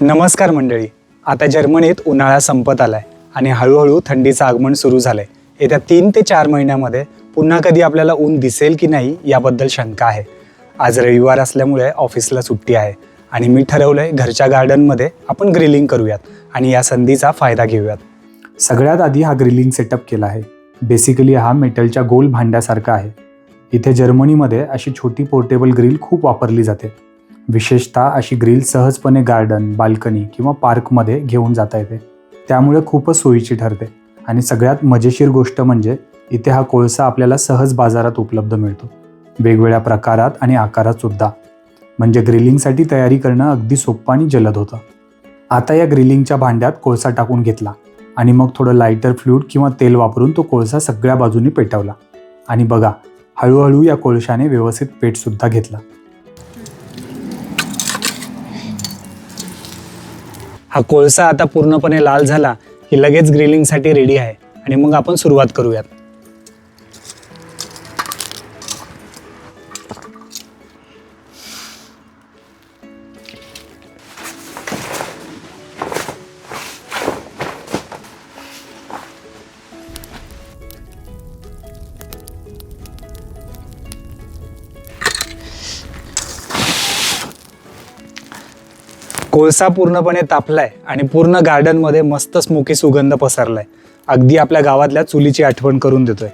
नमस्कार मंडळी. आता जर्मनीत उन्हाळा संपत आलाय आणि हळूहळू थंडीचं आगमन सुरू झालंय. येत्या तीन ते चार महिन्यामध्ये पुन्हा कधी आपल्याला ऊन दिसेल की नाही याबद्दल शंका आहे. आज रविवार असल्यामुळे ऑफिसला सुट्टी आहे आणि मी ठरवलंय घरच्या गार्डनमध्ये आपण ग्रिलिंग करूयात आणि या संधीचा फायदा घेऊयात. सगळ्यात आधी हा ग्रिलिंग सेटअप केला आहे. बेसिकली हा मेटलच्या गोल भांड्यासारखा आहे. इथे जर्मनीमध्ये अशी छोटी पोर्टेबल ग्रिल खूप वापरली जाते. विशेषतः अशी ग्रिल सहजपणे गार्डन बाल्कनी किंवा पार्कमध्ये घेऊन जाता येते. त्यामुळे खूपच सोयीची ठरते. आणि सगळ्यात मजेशीर गोष्ट म्हणजे इथे हा कोळसा आपल्याला सहज बाजारात उपलब्ध मिळतो. वेगवेगळ्या प्रकारात आणि आकारात सुद्धा. म्हणजे ग्रिलिंगसाठी तयारी करणं अगदी सोपं आणि जलद होतं. आता या ग्रिलिंगच्या भांड्यात कोळसा टाकून घेतला आणि मग थोडं लायटर फ्लूड किंवा तेल वापरून तो कोळसा सगळ्या बाजूनी पेटवला. आणि बघा हळूहळू या कोळशाने व्यवस्थित पेटसुद्धा घेतला. हा कोळसा आता पूर्णपणे लाल झाला की लगेच ग्रिलिंगसाठी रेडी आहे. आणि मग आपण सुरुवात करूयात. कोळसा पूर्णपणे तापलाय आणि पूर्ण गार्डनमध्ये मस्त स्मोकी सुगंध पसरलाय. अगदी आपल्या गावातल्या चुलीची आठवण करून देतोय.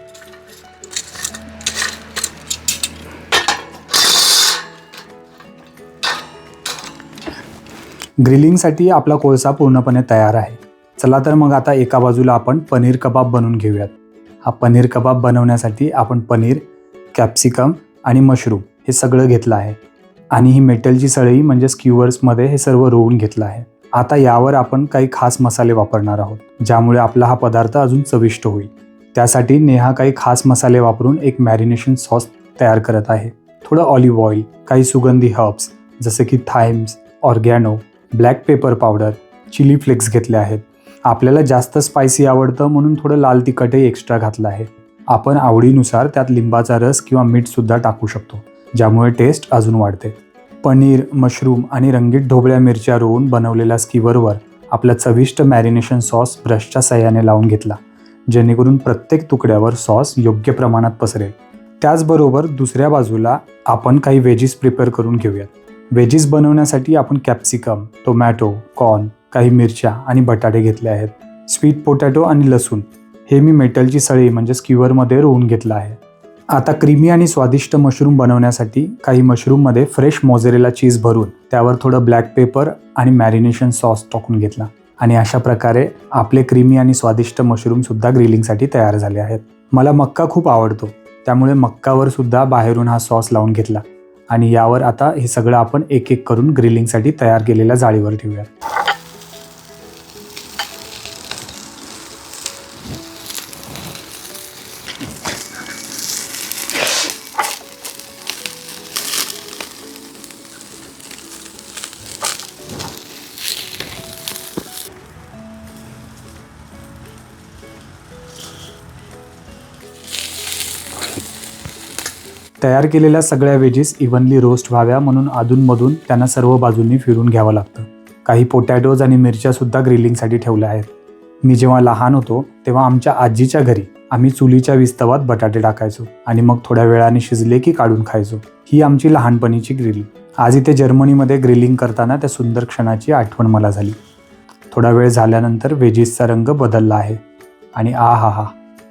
ग्रिलिंगसाठी आपला कोळसा पूर्णपणे तयार आहे. चला तर मग आता एका बाजूला आपण पनीर कबाब बनवून घेऊयात. हा पनीर कबाब बनवण्यासाठी आपण पनीर कॅप्सिकम आणि मशरूम हे सगळं घेतलं आहे. आणि ही मेटलची सळई म्हणजे क्युअर्समध्ये हे सर्व रोवून घेतलं आहे. आता यावर आपण काही खास मसाले वापरणार आहोत ज्यामुळे आपला हा पदार्थ अजून चविष्ट होईल. त्यासाठी नेहा काही खास मसाले वापरून एक मॅरिनेशन सॉस तयार करत आहे. थोडं ऑलिव्ह ऑइल काही सुगंधी हर्ब्स जसे की thymes oregano black pepper powder chilli flakes घेतले आहेत. आपल्याला जास्त स्पायसी आवडतं म्हणून थोडं लाल तिखटही एक्स्ट्रा घातलं आहे. आपण आवडीनुसार त्यात लिंबाचा रस किंवा मीठसुद्धा टाकू शकतो. ज्यामुळे टेस्ट अजून वाढते. पनीर मशरूम आणि रंगीत ढोबळ्या मिरच्या रोवून बनवलेल्या स्कीवरवर आपला चविष्ट मॅरिनेशन सॉस ब्रशच्या सहाय्याने लावून घेतला जेणेकरून प्रत्येक तुकड्यावर सॉस योग्य प्रमाणात पसरेल. त्याचबरोबर दुसऱ्या बाजूला आपण काही वेजीस प्रिपेअर करून घेऊयात. वेजीस बनवण्यासाठी आपण कॅप्सिकम टोमॅटो कॉर्न काही मिरच्या आणि बटाटे घेतले आहेत. स्वीट पोटॅटो आणि लसूण हे मी मेटलची सळी म्हणजे स्क्युअरमध्ये रोवून घेतलं आहे. आता क्रीमी आणि स्वादिष्ट मशरूम बनवण्यासाठी काही मशरूममध्ये फ्रेश मोझेरेला चीज भरून त्यावर थोडं ब्लॅक पेपर आणि मॅरिनेशन सॉस टाकून घेतला. आणि अशा प्रकारे आपले क्रीमी आणि स्वादिष्ट मशरूमसुद्धा ग्रिलिंगसाठी तयार झाले आहेत. मला मक्का खूप आवडतो त्यामुळे मक्कावर सुद्धा बाहेरून हा सॉस लावून घेतला. आणि यावर आता हे सगळं आपण एक एक करून ग्रिलिंगसाठी तयार केलेल्या जाळीवर ठेवूया तयार केलेल्या सगळ्या वेजीस इव्हनली रोस्ट व्हाव्या म्हणून अधूनमधून त्यांना सर्व बाजूंनी फिरून घ्यावं लागतं. काही पोटॅटोज आणि मिरच्यासुद्धा ग्रिलिंगसाठी ठेवल्या आहेत. मी जेव्हा लहान होतो तेव्हा आमच्या आजीच्या घरी आम्ही चुलीच्या विस्तवात बटाटे टाकायचो आणि मग थोड्या वेळाने शिजले की काढून खायचो. ही आमची लहानपणीची ग्रिलिंग आज इथे जर्मनीमध्ये ग्रिलिंग करताना त्या सुंदर क्षणाची आठवण मला झाली. थोडा वेळ झाल्यानंतर वेजीसचा रंग बदलला आहे. आणि आ हा हा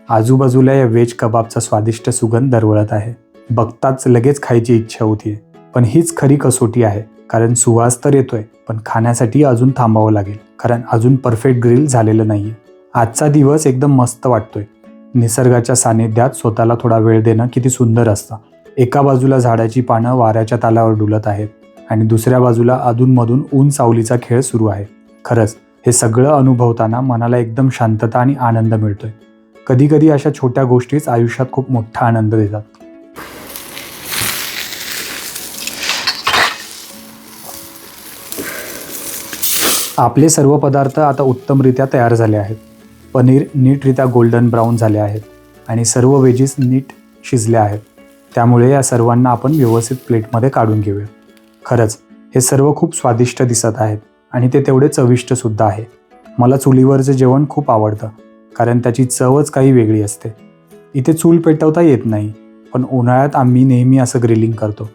आजूबाजूला या वेज कबाबचा स्वादिष्ट सुगंध दरवळत आहे. बघताच लगेच खायची इच्छा होतीये पण हीच खरी कसोटी आहे कारण सुवास तर येतोय पण खाण्यासाठी अजून थांबावं लागेल कारण अजून परफेक्ट ग्रिल झालेलं नाहीये. आजचा दिवस एकदम मस्त वाटतोय. निसर्गाच्या सानिध्यात स्वतःला थोडा वेळ देणं किती सुंदर असतं. एका बाजूला झाडाची पानं वाऱ्याच्या तालावर डुलत आहेत आणि दुसऱ्या बाजूला अधूनमधून ऊन सावलीचा खेळ सुरू आहे. खरंच हे सगळं अनुभवताना मनाला एकदम शांतता आणि आनंद मिळतोय. कधीकधी अशा छोट्या गोष्टीच आयुष्यात खूप मोठा आनंद देतात. आपले सर्व पदार्थ आता उत्तमरित्या तयार झाले आहेत. पनीर नीटरित्या गोल्डन ब्राऊन झाले आहेत आणि सर्व वेजीस नीट शिजल्या आहेत. त्यामुळे या सर्वांना आपण व्यवस्थित प्लेटमध्ये काढून घेऊया. खरंच हे सर्व खूप स्वादिष्ट दिसत आहेत आणि ते तेवढे चविष्टसुद्धा आहे. मला चुलीवरचं जेवण खूप आवडतं कारण त्याची चवच काही वेगळी असते. इथे चूल पेटवता येत नाही पण उन्हाळ्यात आम्ही नेहमी असं ग्रिलिंग करतो.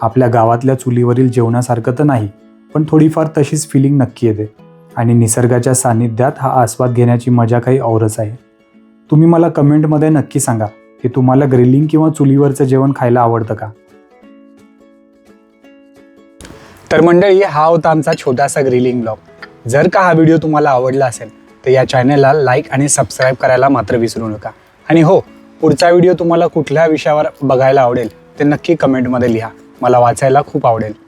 आपल्या गावातल्या चुलीवरील जेवणासारखं तर नाही पण थोडीफार तशीच फिलिंग नक्की येते. आणि निसर्गाच्या सानिध्यात हा आस्वाद घेण्याची मजा काही औरच आहे. तुम्ही मला कमेंटमध्ये नक्की सांगा की तुम्हाला ग्रिलिंग किंवा चुलीवरचं जेवण खायला आवडतं का? तर मंडळी हा होता आमचा छोटासा ग्रिलिंग ब्लॉग. जर का हा व्हिडिओ तुम्हाला आवडला असेल तर या चॅनलला लाईक आणि सबस्क्राईब करायला मात्र विसरू नका. आणि हो पुढचा व्हिडिओ तुम्हाला कुठल्या विषयावर बघायला आवडेल ते नक्की कमेंटमध्ये लिहा. मला वाचायला खूप आवडेल.